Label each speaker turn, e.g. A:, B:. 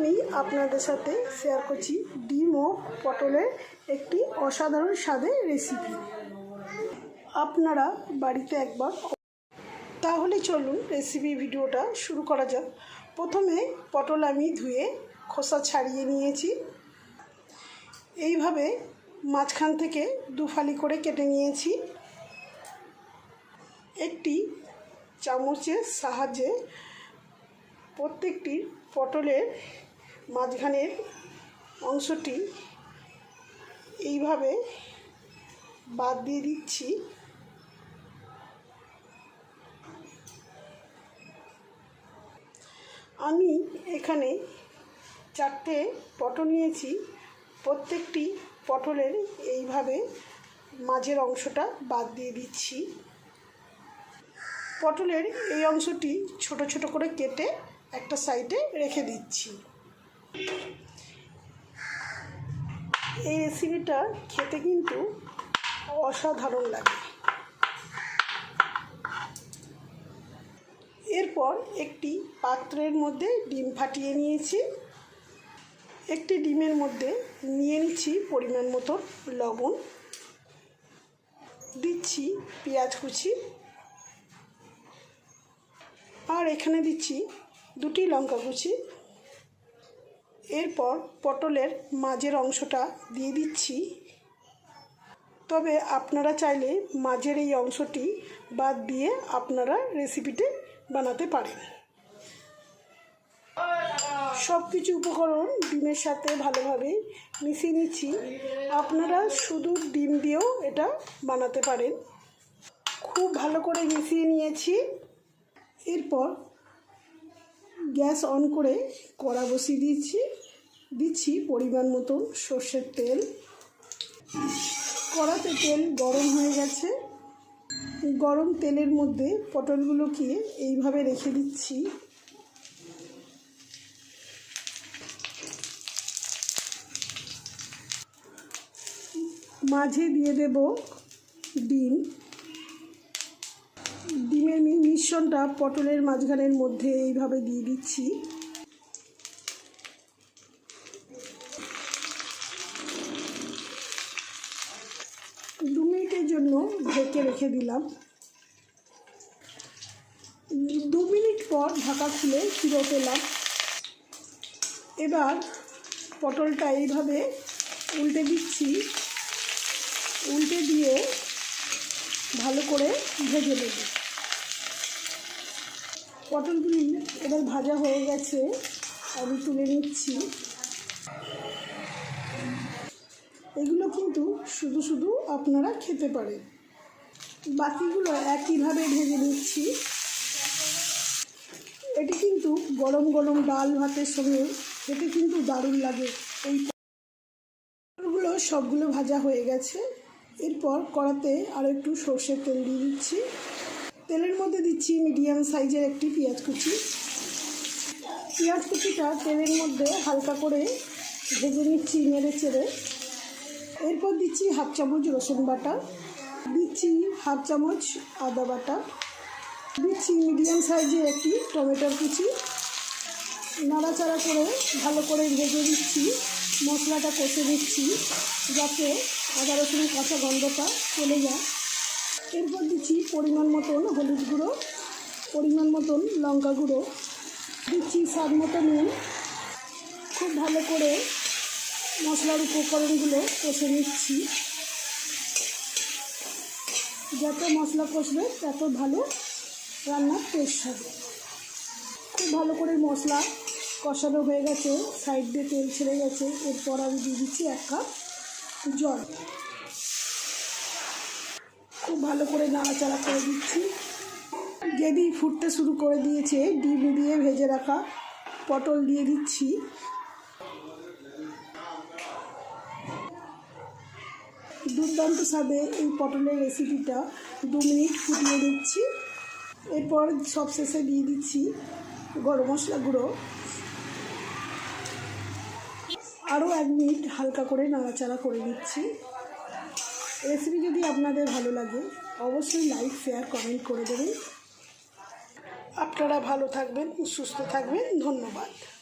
A: আমি আপনাদের সাথে শেয়ার করছি ডিম ও পটলের একটি অসাধারণ স্বাদের রেসিপি আপনারা বাড়িতে একবার তাহলে চলুন রেসিপি ভিডিওটা শুরু করা যাক। প্রথমে পটল আমি ধুয়ে খোসা ছাড়িয়ে নিয়েছি। এইভাবে মাঝখান থেকে দুফালি করে কেটে নিয়েছি। একটি চামচের সাহায্যে প্রত্যেকটি পটলের মাঝখানের অংশটি এইভাবে বাদ দিয়ে দিচ্ছি। আমি এখানে চারটে পটল নিয়েছি। প্রত্যেকটি পটলের এইভাবে মাঝের অংশটা বাদ দিয়ে দিচ্ছি। পটলের এই অংশটি ছোট ছোট করে কেটে একটা সাইডে রেখে দিচ্ছি। এই রেসিপিটা খেতে কিন্তু অসাধারণ লাগে। এরপর একটি পাত্রের মধ্যে ডিম ফাটিয়ে নিয়েছি। একটি ডিমের মধ্যে নিয়ে নিচ্ছি পরিমাণ মতো লবণ। দিচ্ছি পেঁয়াজ কুচি। আর এখানে দিচ্ছি দুটি লঙ্কা কুচি। এরপর পটলের মাঝের অংশটা দিয়ে দিচ্ছি। তবে আপনারা চাইলে মাঝের এই অংশটি বাদ দিয়ে আপনারা রেসিপিটি বানাতে পারেন। সব কিছু উপকরণ ডিমের সাথে ভালোভাবে মিশিয়ে নিচ্ছি। আপনারা শুধু ডিম দিয়েও এটা বানাতে পারেন। খুব ভালো করে মিশিয়ে নিয়েছি। এরপর গ্যাস অন করে কড়া বসিয়ে দিচ্ছি দিচ্ছি পরিমাণ মতো সর্ষের তেল। কড়াতে তেল গরম হয়ে গেছে। গরম তেলের মধ্যে পটলগুলোকে এইভাবে রেখে দিচ্ছি। মাঝে দিয়ে দেব ডিম। ডিমের মিশ্রণটা পটলের মাঝখানের মধ্যে এইভাবে দিয়ে দিচ্ছি। দু মিনিটের জন্য ঢেকে রেখে দিলাম। দু মিনিট পর ঢাকা খুলে ফিরে পেলাম। এবার পটলটা এইভাবে উল্টে দিচ্ছি। উল্টে দিয়ে ভালো করে ভেজে নেব। পটলগুলি এবার ভাজা হয়ে গেছে, আমি তুলে নিচ্ছি। এগুলো কিন্তু শুধু শুধু আপনারা খেতে পারেন। বাকিগুলো একইভাবে ভেজে নিচ্ছি। এটি কিন্তু গরম গরম ডাল ভাতের সঙ্গে খেতে কিন্তু দারুণ লাগে। এই পটলগুলো সবগুলো ভাজা হয়ে গেছে। এরপর কড়াতে আরও একটু সর্ষের তেল দিয়ে দিচ্ছি। তেলের মধ্যে দিচ্ছি মিডিয়াম সাইজের একটি পেঁয়াজ কুচি। পেঁয়াজ কুচিটা তেলের মধ্যে হালকা করে ভেজে নিচ্ছি নেড়ে চেড়ে। এরপর দিচ্ছি হাফ চামচ রসুন বাটা। দিচ্ছি হাফ চামচ আদা বাটা। দিচ্ছি মিডিয়াম সাইজের একটি টমেটোর কুচি। নাড়াচাড়া করে ভালো করে ভেজে দিচ্ছি মশলাটা কষে দিচ্ছি যাতে আদা রসুনের কাঁচা গন্ধটা চলে যায়। এরপর দিচ্ছি পরিমাণ মতন হলুদ গুঁড়ো, পরিমাণ মতন লঙ্কা গুঁড়ো। দিচ্ছি স্বাদ মতো নুন। খুব ভালো করে মশলার উপকরণগুলো কষে নিচ্ছি। যত মশলা কষবে, তত ভালো রান্নার টেস্ট হবে। খুব ভালো করে মশলা কষানো হয়ে গেছে, সাইড দিয়ে তেল ছেড়ে গেছে। এরপর আমি দিয়ে দিচ্ছি এক কাপ জল। খুব ভালো করে নাড়াচাড়া করে দিচ্ছি। গ্রেভি ফুটতে শুরু করে দিয়েছে। ডিম দিয়ে ভেজে রাখা পটল দিয়ে দিচ্ছি। দুর্দান্ত স্বাদে এই পটলের রেসিপিটা দু মিনিট ফুটিয়ে দিচ্ছি এরপর সব শেষে দিয়ে দিচ্ছি গরম মশলা গুঁড়ো। আরও এক মিনিট হালকা করে নাড়াচাড়া করে দিচ্ছি রেসিপি যদি আপনাদের ভালো লাগে, অবশ্যই লাইক শেয়ার কমেন্ট করে দেবেন। আপনারা ভালো থাকবেন, সুস্থ থাকবেন। ধন্যবাদ।